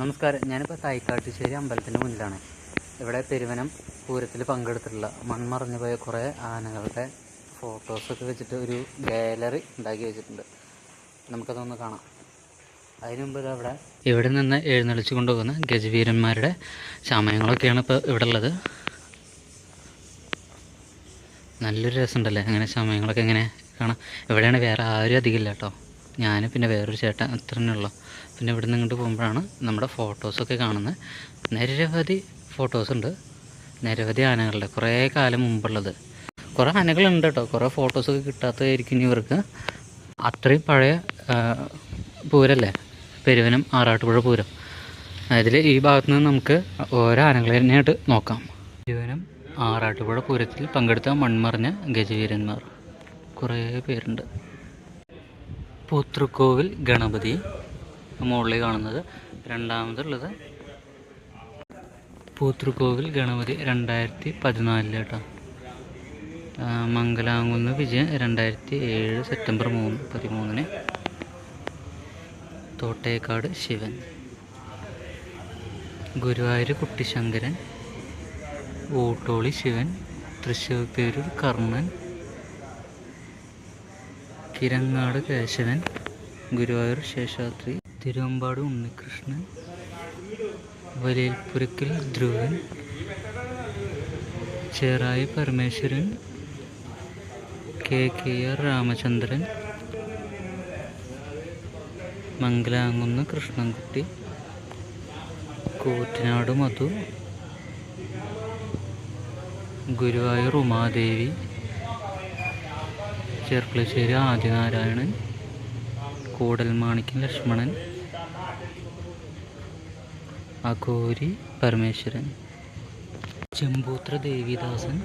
നമസ്കാരം. ഞാനിപ്പോൾ തൈക്കാട്ടുശ്ശേരി അമ്പലത്തിന്റെ മുന്നിലാണ്. ഇവിടെ പെരുവനം പൂരത്തിൽ പങ്കെടുത്തിട്ടുള്ള മൺമറഞ്ഞു പോയ കുറേ ആനകളുടെ ഫോട്ടോസൊക്കെ വെച്ചിട്ട് ഒരു ഗാലറി ഉണ്ടാക്കി വെച്ചിട്ടുണ്ട്. നമുക്കതൊന്ന് കാണാം. അതിനുമുമ്പ് മുമ്പ് ഇതാ ഇവിടെ നിന്ന് എഴുന്നള്ളിച്ചു കൊണ്ടുപോകുന്ന ഗജവീരന്മാരുടെ ചമയങ്ങളൊക്കെയാണ് ഇപ്പോൾ ഇവിടെ ഉള്ളത്. നല്ലൊരു രസമുണ്ടല്ലേ? അങ്ങനെ സമയങ്ങളൊക്കെ ഇങ്ങനെ കാണാം? ഇവിടെയാണ് വേറെ ആരും അധികം ഇല്ല കേട്ടോ. ഞാൻ പിന്നെ വേറൊരു ചേട്ടൻ അത്ര ഉള്ളു. പിന്നെ ഇവിടെ നിന്ന് ഇങ്ങോട്ട് പോകുമ്പോഴാണ് നമ്മുടെ ഫോട്ടോസൊക്കെ കാണുന്നത്. നിരവധി ഫോട്ടോസ് ഉണ്ട്. നിരവധി ആനകളുടെ കുറേ കാലം മുമ്പുള്ളത്. കുറേ ആനകളുണ്ട് കേട്ടോ. കുറേ ഫോട്ടോസൊക്കെ കിട്ടാത്തതായിരിക്കും ഇവർക്ക്. അത്രയും പഴയ പൂരല്ലേ? പെരുവനം ആറാട്ടുപുഴ പൂരം. അതിൽ ഈ ഭാഗത്ത് നിന്ന് നമുക്ക് ഓരോ ആനകളെ തന്നെയായിട്ട് നോക്കാം. പെരുവനം ആറാട്ടുപുഴ പൂരത്തിൽ പങ്കെടുത്ത മൺമറഞ്ഞ ഗജവീരന്മാർ. കുറേ പേരുണ്ട്. പൂത്തൃക്കോവിൽ ഗണപതി മുകളിൽ കാണുന്നത് രണ്ടാമതുള്ളത്. പൂത്തൃക്കോവിൽ ഗണപതി രണ്ടായിരത്തി പതിനാലിൽ കേട്ടോ. ആ, മംഗലാംകുന്ന് വിജയൻ രണ്ടായിരത്തി ഏഴ് സെപ്റ്റംബർ മൂന്ന് പതിമൂന്നിന് Thottekkad Shivan. Guruvayur Kuttishankaran Oottoli Shivan Thrissur Peroor Karnan Kirangad Keshavan Guruvayur Sheshadri Thiruvambady Unnikrishnan Valiyalppurakkal Dhruvan Cherai Parameswaran K K R Ramachandran Mangalamkunnu Krishnankutty Koottanad Madhu Guruvayur Umadevi Cherpulassery Adinarayanan Koodalmanikyan Lakshmanan Aghori Parameswaran Chemboothra Devidasan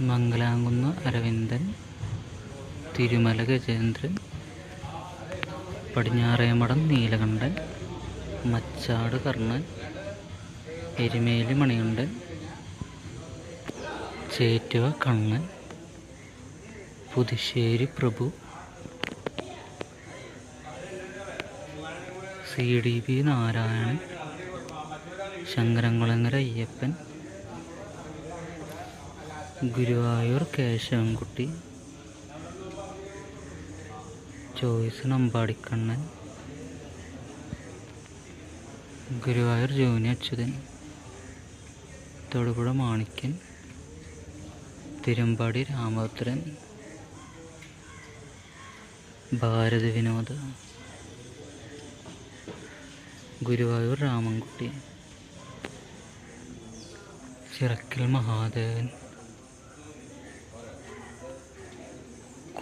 Mangalamkunnu Aravindan Thirumala Gajendran Padinjaremadam Neelakandan Machad Karnan Erumeli Manikandan Chettuva Kannan Puthussery Prabhu. C D P Narayanan. Shankaramkulangara Ayyappan. Guruvayur Keshavankutty. Joyce Nambadikannan. Guruvayur Johnny Achuthan. Thodupuzha Manikkan Thirumbadi Ramabhadran. Bharatha Vinoda. Guruvayur Ramankutty. Chirakkal Mahadevan.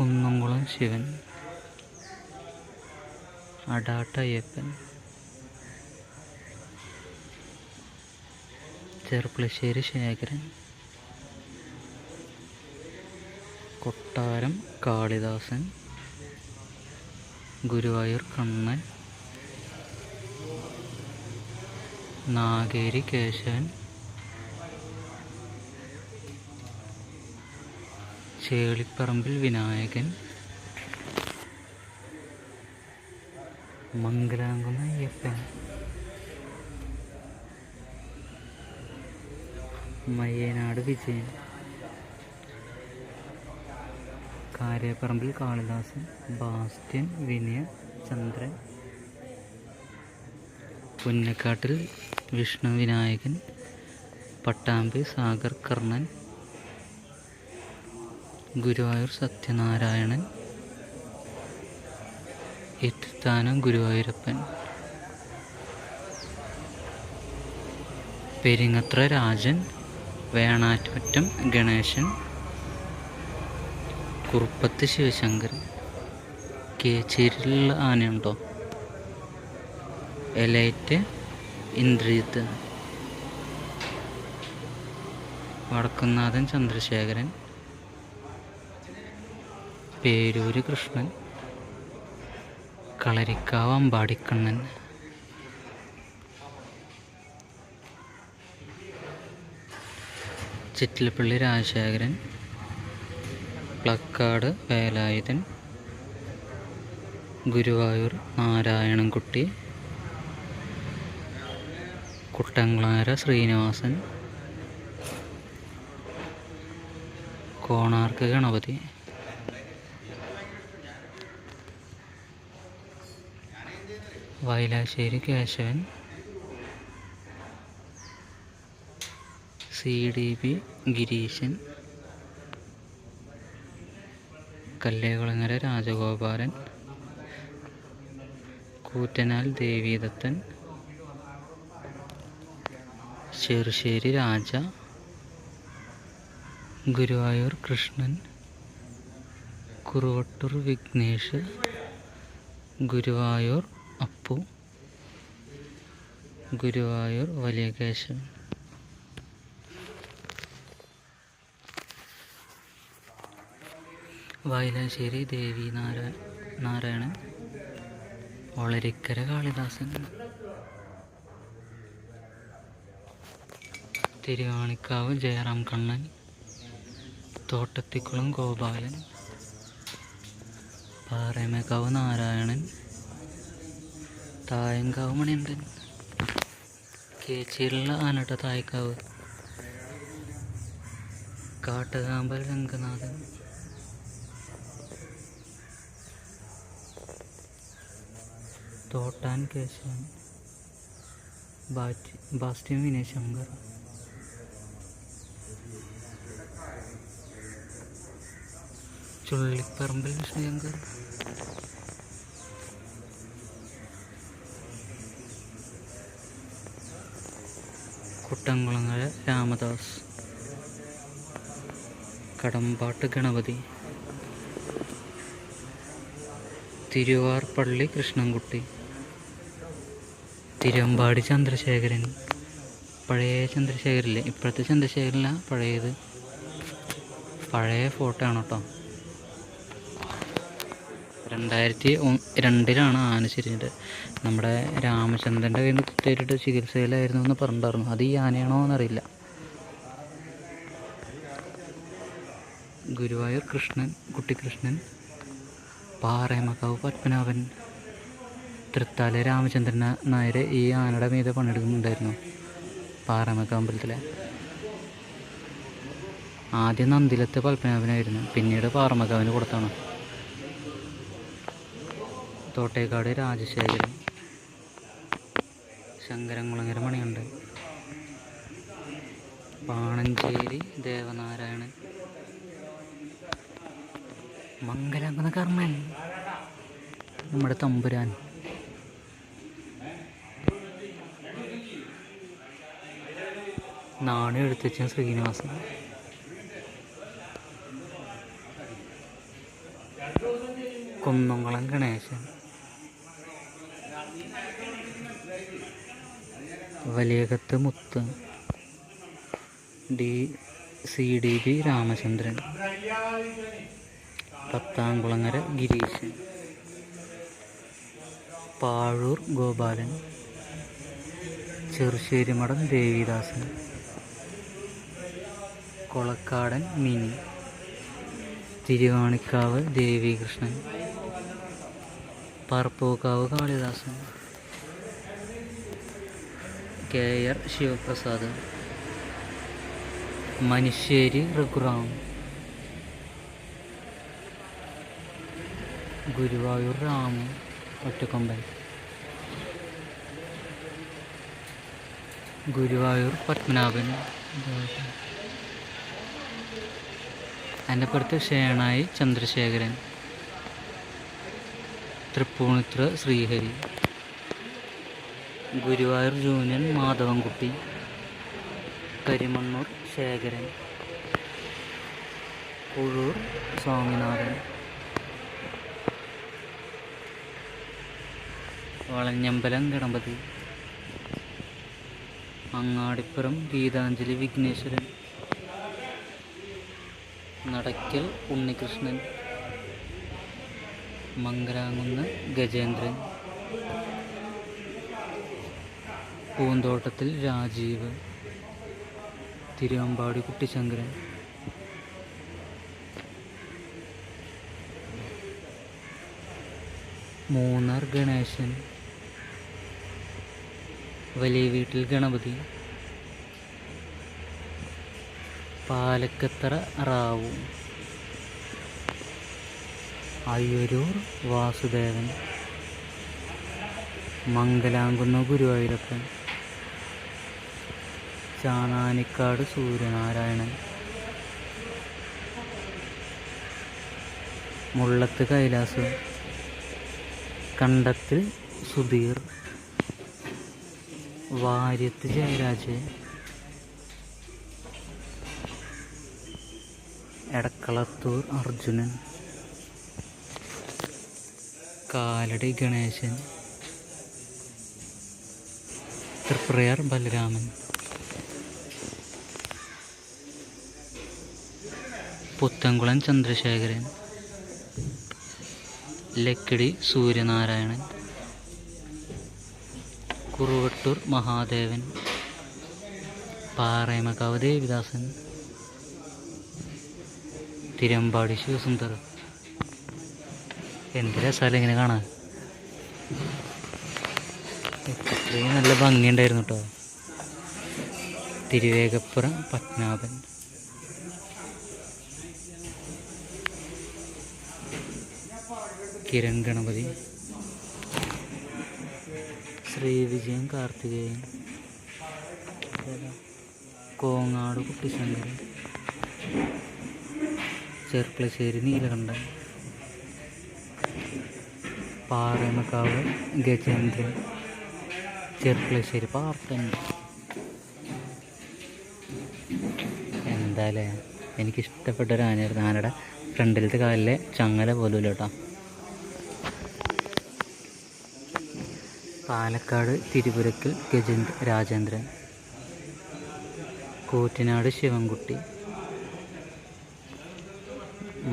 Kunnamkulam Shivan. Adatt Ayyappan Cherpulassery Sekharan. Kottaram Kalidasan. Guruvayur Kannan Nageri Keshavan ചേളിപ്പറമ്പിൽ Vinayakan മംഗലാംകുന്ന Ayyappan Mayyanad Vijayan. കാരേപ്പറമ്പിൽ Kalidasan Bastian വിനയ ചന്ദ്രൻ. പുന്നക്കാട്ടിൽ വിഷ്ണു വിനായകൻ പട്ടാമ്പി സാഗർ കർണൻ ഗുരുവായൂർ സത്യനാരായണൻ എത്തിത്താനം ഗുരുവായൂരപ്പൻ. പെരിങ്ങത്ര രാജൻ വേണാറ്റുമറ്റം ഗണേശൻ കുറുപ്പത്ത് ശിവശങ്കരൻ കേച്ചേരിയിലുള്ള ആനയുണ്ടോ? Elite Indriyath Vadakkunnathan Chandrasekharan. Peroor Krishnan. Kalarikkavu Ambadikannan. Chittilappilly Rajasekharan. Plakkad Velayudhan Guruvayur Narayanankutty Kuttangalara Srinivasan Konark Ganapathi. Vayalassery Keshavan C D P Gireeshan Kallekulangara Rajagopalan Koottanal Devidathan Cherussery Raja Guruvayur Krishnan Kuruvattoor Vignesh Guruvayur Appu Guruvayur Valiya Keshavan Vayalassery ദേവി നാരായ നാരായണൻ. വളരിക്കര കാളിദാസൻ. തിരുവാണിക്കാവ് ജയറാം കണ്ണൻ. തോട്ടത്തിക്കുളം ഗോപാലൻ. പാറമേക്കാവ് നാരായണൻ. തായങ്കാവ് മണിയന്തൻ കേച്ചിയിലുള്ള ആനട്ട തായക്കാവ് കാട്ടുകാമ്പൽ രംഗനാഥൻ. തോട്ടാൻ കേശവൻ ബാറ്റി ബാസ്റ്റ്യൻ വിനയ് ശങ്കർ ചുള്ളിപ്പറമ്പിൽ വിഷ്ണുശങ്കർ. കുട്ടംകുളങ്ങര രാമദാസ്. കടമ്പാട്ട് ഗണപതി. തിരുവാർപ്പള്ളി കൃഷ്ണൻകുട്ടി. തിരുവമ്പാടി ചന്ദ്രശേഖരൻ. പഴയ ചന്ദ്രശേഖരില്ലേ? ഇപ്പോഴത്തെ ചന്ദ്രശേഖരല്ല പഴയത്. പഴയ photo ആണ് കേട്ടോ. രണ്ടായിരത്തി രണ്ടിലാണ് ആനശരിയുടെ നമ്മുടെ രാമചന്ദ്രന്റെ കയ്യിൽ നിന്ന് കുത്തേറ്റിട്ട് ചികിത്സയിലായിരുന്നു എന്ന് പറഞ്ഞിട്ടുണ്ടായിരുന്നു. അത് ഈ ആനയാണോ എന്നറിയില്ല. ഗുരുവായൂർ കൃഷ്ണൻ കുട്ടിക്കൃഷ്ണൻ പാറേമക്കാവ് പത്മനാഭൻ തൃത്താല രാമചന്ദ്രൻ നായർ ഈ ആനയുടെ മീതെ പണിയെടുക്കുന്നുണ്ടായിരുന്നു പാറമക്ക അമ്പലത്തിലെ. ആദ്യം നന്ദിലത്തെ പത്മനാഭനായിരുന്നു പിന്നീട് പാറമക്കാവിന് കൊടുത്താണ് തോട്ടേക്കാട് രാജശേഖരൻ. ശങ്കരംകുളങ്ങര മണിയുണ്ട് പാണഞ്ചേരി ദേവനാരായണൻ. മംഗലാംകുന്ന കർമ്മൻ. നമ്മുടെ തമ്പുരാൻ. നാണയം Ezhuthachan Sreenivasan. Kunnamkulam Ganesan. Valiyakath Muthu. D C D B Ramachandran. Pathamkulangara Gireesan. Pazhoor Gopalan. Cherusserimadom Devidasan. Kolakkadan Mini. Thiruvanikkavu Devikrishnan. Parappookkavu Kalidasan. K R Sivaprasad. Manushyeri Raghuram. Guruvayur Ramu ഒറ്റക്കൊമ്പൻ Guruvayur Padmanabhan. എന്റെ പുറത്ത് ഷേണായി ചന്ദ്രശേഖരൻ. തൃപ്പൂണിത്ര ശ്രീഹരി. ഗുരുവായൂർ ജൂനിയൻ മാധവൻകുട്ടി. കരിമണ്ണൂർ ശേഖരൻ. ഉഴൂർ സ്വാമിനാഥൻ. വളഞ്ഞമ്പലം ഗണപതി. അങ്ങാടിപ്പുറം ഗീതാഞ്ജലി വിഘ്നേശ്വരൻ. നടക്കൽ ഉണ്ണികൃഷ്ണൻ മംഗലാങ്കുന്ന് ഗജേന്ദ്രൻ പൂന്തോട്ടത്തിൽ രാജീവ് തിരുവമ്പാടി കുട്ടിശങ്കരൻ. മൂന്നാർ ഗണേശൻ വലിയ വീട്ടിൽ ഗണപതി. പാലക്കത്തറ റാവു. അയ്യൂരൂർ വാസുദേവൻ. മംഗലാംകുന്ന ഗുരുവായൂരപ്പൻ. ചാണാനിക്കാട് സൂര്യനാരായണൻ. മുള്ളത്ത് കൈലാസ്. കണ്ടത്തിൽ സുധീർ. വാര്യത്ത് ജയരാജ് എടക്കളത്തൂർ അർജുനൻ. കാലടി ഗണേശൻ. തൃപ്രയാർ ബലരാമൻ. പുത്തൻകുളം ചന്ദ്രശേഖരൻ. ലക്കിടി സൂര്യനാരായണൻ. കുറുവട്ടൂർ മഹാദേവൻ. പാറേമകാവ് ദേവിദാസൻ. തിരുമ്പാടി ശിവസുന്ദർ എന്ത് രസമല്ല ഇങ്ങനെ കാണാൻ. ഇത്രയും നല്ല ഭംഗിയുണ്ടായിരുന്നു കേട്ടോ തിരുവേഗപ്പുറം പത്മനാഭൻ. കിരൺ ഗണപതി. ശ്രീവിജയൻ കാർത്തികേയൻ. കോങ്ങാട് കുട്ടിശങ്കരൻ. ചെർപ്പളശ്ശേരി നീലകണ്ഠൻ പാറമക്കാവ് ഗജേന്ദ്രൻ. ചെർപ്പളശ്ശേരി പാർത്തൻ എന്തായാലേ എനിക്കിഷ്ടപ്പെട്ട ഒരു ആനയായിരുന്നു. ആനയുടെ ഫ്രണ്ടിലത്തെ കാലിലെ ചങ്ങല പോലും കേട്ടോ. പാലക്കാട് തിരുപുരക്കൽ ഗജേന്ദ്ര രാജേന്ദ്രൻ. കൂറ്റനാട് ശിവൻകുട്ടി.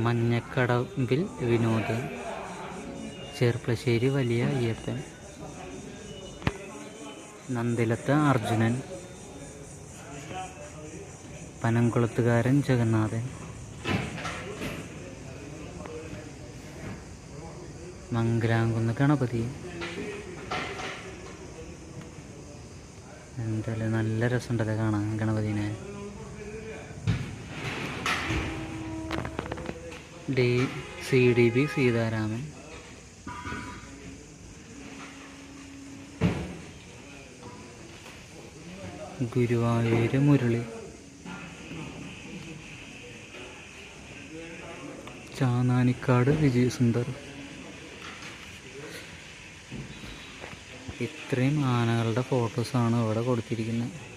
മഞ്ഞക്കടമ്പിൽ വിനോദ്. ചെർപ്പശ്ശേരി വലിയ അയ്യപ്പൻ. നന്ദിലത്ത് അർജുനൻ. പനംകുളത്തുകാരൻ ജഗന്നാഥൻ. മംഗലാംകുന്ന് ഗണപതി. എന്തായാലും നല്ല രസമുണ്ടല്ലേ കാണാൻ ഗണപതിനെ. D C D B Seetharaman. Guruvayur Murali. Chananikkad Vijayasundar. ഇത്രയും ആനകളുടെ ഫോട്ടോസാണ് ഇവിടെ കൊടുത്തിരിക്കുന്നത്.